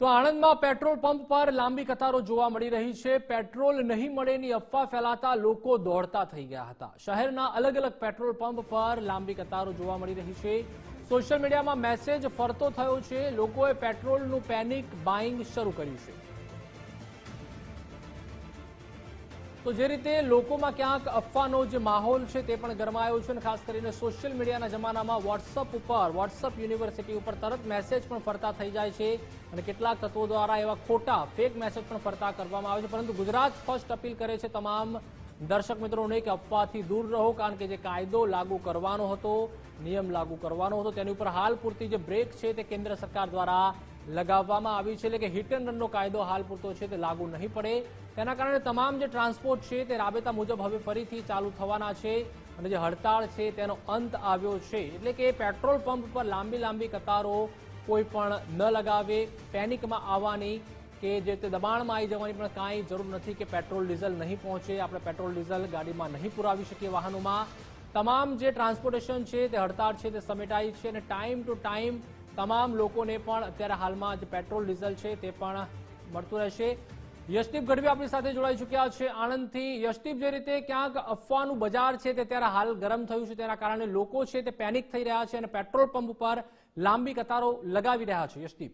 તો આણંદમાં petrol pump પર લાંબી કતારો જોવા મળી રહી છે. પેટ્રોલ નહીં મળેની અફવા ફેલાતા લોકો દોડતા થઈ ગયા હતા. શહેરના અલગ અલગ પેટ્રોલ પંપ પર લાંબી કતારો જોવા મળી રહી છે. સોશિયલ મીડિયામાં મેસેજ ફરતો થયો છે. લોકોએ પેટ્રોલનું પેનિક બાઇંગ શરૂ કર્યું છે. તો જે રીતે લોકોમાં ક્યાંક અફવાનો જે માહોલ છે તે પણ ગરમાયો છે અને ખાસ કરીને સોશિયલ મીડિયાના જમાનામાં વોટ્સઅપ ઉપર વોટ્સઅપ યુનિવર્સિટી ઉપર તરત મેસેજ પણ ફરતા થઈ જાય છે અને કેટલાક તત્વો દ્વારા એવા ખોટા ફેક મેસેજ પણ ફરતા કરવામાં આવે છે. પરંતુ ગુજરાત ફર્સ્ટ અપીલ કરે છે તમામ દર્શક મિત્રોને કે અફવાથી દૂર રહો, કારણ કે જે કાયદો લાગુ કરવાનો હતો, નિયમ લાગુ કરવાનો હતો, તેની ઉપર હાલ પૂરતી જે બ્રેક છે તે કેન્દ્ર સરકાર દ્વારા લગાવવામાં આવી છે એટલે કે હિટ એન્ડ રનનો કાયદો હાલ પૂરતો છે તે લાગુ નહીં પડે. તેના કારણે તમામ જે ટ્રાન્સપોર્ટ છે તે રાબેતા મુજબ હવે ફરીથી ચાલુ થવાના છે અને જે હડતાળ છે તેનો અંત આવ્યો છે. એટલે કે પેટ્રોલ પંપ પર લાંબી લાંબી કતારો કોઈ પણ ન લગાવે, પેનિકમાં આવવાની કે જે તે દબાણમાં આવી જવાની પણ કાંઈ જરૂર નથી કે પેટ્રોલ ડીઝલ નહીં પહોંચે. આપણે પેટ્રોલ ડીઝલ ગાડીમાં નહીં પુરાવી શકીએ વાહનોમાં. તમામ જે ટ્રાન્સપોર્ટેશન છે તે હડતાળ છે તે સમેટાઈ છે અને ટાઈમ ટુ ટાઈમ તમામ લોકોને પણ અત્યારે હાલમાં જે પેટ્રોલ, ડીઝલ છે તે પણ મળતું રહેશે. યશદીપ ગઢવી આપણી સાથે જોડાઈ ચૂક્યા છે આણંદથી. યશદીપ, જે રીતે ક્યાંક અફવાનું બજાર છે તે ત્યારે હાલ ગરમ થયું છે, તેના કારણે લોકો છે તે પેનિક થઈ રહ્યા છે અને પેટ્રોલ પંપ ઉપર લાંબી કતારો લગાવી રહ્યા છે. યશદીપ.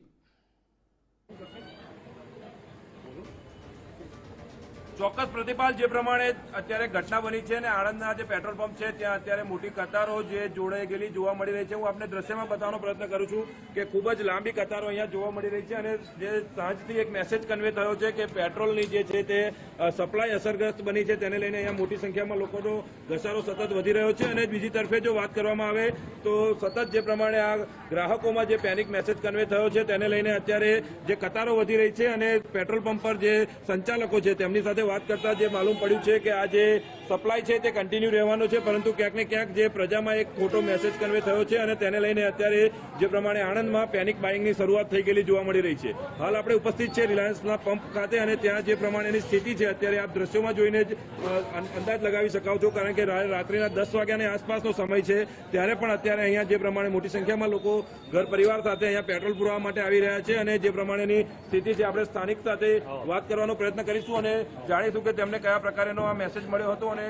ચોક્કસ પ્રતિપાલ, જે પ્રમાણે અત્યારે ઘટના બની છે અને આણંદના જે પેટ્રોલ પંપ છે, ત્યાં અત્યારે મોટી કતારો જે જોડાઈ ગયેલી જોવા મળી રહી છે. હું આપને દ્રશ્યમાં બતાવવાનો પ્રયત્ન કરું છું કે ખૂબ જ લાંબી કતારો અહીંયા જોવા મળી રહી છે અને જે સાંજથી એક મેસેજ કન્વે થયો છે કે પેટ્રોલની જે છે તે સપ્લાય અસરગ્રસ્ત બની છે તેને લઈને અહીંયા મોટી સંખ્યામાં લોકોનો ઘસારો સતત વધી રહ્યો છે અને બીજી તરફે જો વાત કરવામાં આવે તો સતત જે પ્રમાણે આ ગ્રાહકોમાં જે પેનિક મેસેજ કન્વે થયો છે તેને લઈને અત્યારે જે કતારો વધી રહી છે અને પેટ્રોલ પંપ પર જે સંચાલકો છે તેમની સાથે વાત કરતા જે માલુમ પડ્યું છે કે આ જે સપ્લાય છે તે કન્ટિન્યુ રહેવાનો છે, પરંતુ ક્યાંક ને ક્યાંક જે પ્રજામાં એક ખોટો મેસેજ કન્વે થયો છે અને તેને લઈને અત્યારે જે પ્રમાણે આણંદમાં પેનિક બાઇંગની શરૂઆત થઈ ગયેલી જોવા મળી રહી છે. હાલ આપણે ઉપસ્થિત છે રિલાયન્સના પંપ ખાતે અને ત્યાં જે પ્રમાણેની સ્થિતિ છે અત્યારે આપ દ્રશ્યોમાં જોઈને જ અંદાજ લગાવી શકાવ છો કારણ કે રાત્રિના દસ વાગ્યાની આસપાસનો સમય છે. ત્યારે પણ અત્યારે અહીંયા જે પ્રમાણે મોટી સંખ્યામાં લોકો ઘર પરિવાર સાથે અહીંયા પેટ્રોલ પુરવા માટે આવી રહ્યા છે અને જે પ્રમાણેની સ્થિતિ છે આપણે સ્થાનિક સાથે વાત કરવાનો પ્રયત્ન કરીશું અને જાણીશું કે તેમને કયા પ્રકારનો આ મેસેજ મળ્યો હતો અને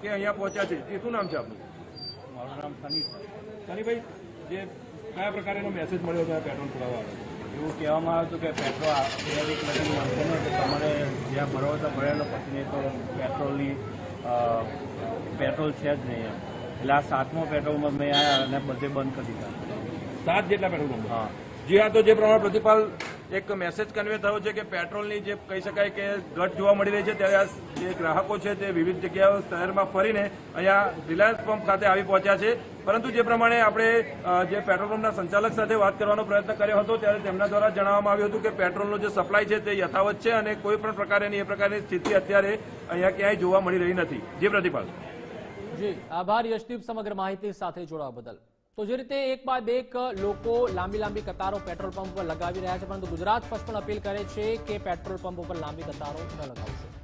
કે અહીંયા પહોંચ્યા છે. એ શું નામ છે આપનું? મારું નામ સની. સનીભાઈ જે કયા પ્રકારનો મેસેજ મળ્યો હતો આ પેટ્રોલ પુરાવા એવું કહેવામાં આવ્યું હતું કે પેટ્રોલ એક નથી મળશે ને તમારે જ્યાં ભરો તો ભરેલો પછી નહીં તો પેટ્રોલની પેટ્રોલ છે જ નહીં એમ. એટલે આ સાતમો પેટ્રોલમાં મેં આવ્યા અને બધે બંધ કરી દીધા. સાત જેટલા પેટ્રોલ પંપ. હા. જી હા તો જે પ્રમાણે પ્રતિપાલ એક મેસેજ કન્વે થયો છે કે પેટ્રોલની જે કહી શકાય કે ઘટ જોવા મળી રહી છે, ત્યારે આ જે ગ્રાહકો છે તે વિવિધ જગ્યાઓ શહેરમાં ફરીને અહીંયા રિલાયન્સ પંપ ખાતે આવી પહોંચ્યા છે. પરંતુ જે પ્રમાણે આપણે જે પેટ્રોલ પંપના સંચાલક સાથે વાત કરવાનો પ્રયત્ન કર્યો હતો, ત્યારે તેમના દ્વારા જણાવવામાં આવ્યું હતું કે પેટ્રોલનો જે સપ્લાય છે તે યથાવત છે અને કોઈ પણ પ્રકારની, એ પ્રકારની સ્થિતિ અત્યારે અહીંયા ક્યાંય જોવા મળી રહી નથી. જે પ્રતિપાલ. જી, આભાર યશદીપ સમગ્ર માહિતી સાથે જોડાવા બદલ. તો જે રીતે એક બાદ એક લોકો લાંબી લાંબી કતારો પેટ્રોલ પંપ પર લગાવી રહ્યા છે, પરંતુ ગુજરાત ફર્સ્ટ પણ અપીલ કરે છે કે પેટ્રોલ પંપ ઉપર લાંબી કતારો ન લગાવશો